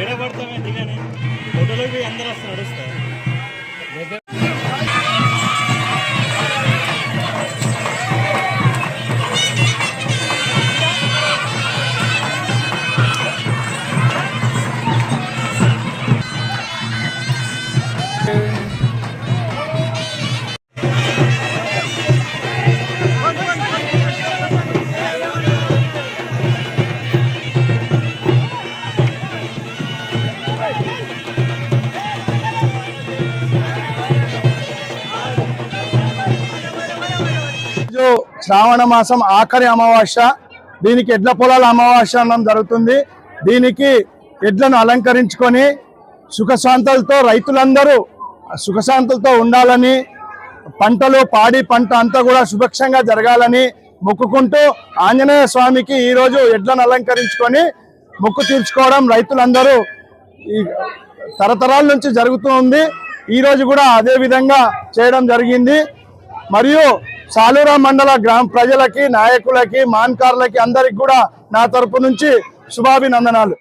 ఏడబడతామే దిగానే ఫోటోలోకి అందరూ వస్తారు నడుస్తారు శ్రావణ మాసం ఆఖరి అమావాస్య దీనికి ఎడ్ల పొలాల అమావాస్య అన్నం జరుగుతుంది. దీనికి ఎడ్లను అలంకరించుకొని సుఖశాంతలతో రైతులందరూ సుఖశాంతులతో ఉండాలని పంటలు పాడి పంట అంతా కూడా సుభిక్షంగా జరగాలని మొక్కుకుంటూ ఆంజనేయ స్వామికి ఈరోజు ఎడ్లను అలంకరించుకొని మొక్కు తీర్చుకోవడం రైతులందరూ ఈ తరతరాల నుంచి జరుగుతూ ఉంది. ఈ రోజు కూడా అదే విధంగా చేయడం జరిగింది. మరియు సాలూరా మండల గ్రామ ప్రజలకి నాయకులకి మాన్కార్లకి అందరికి కూడా నా తరపు నుంచి శుభాభినందనాలు.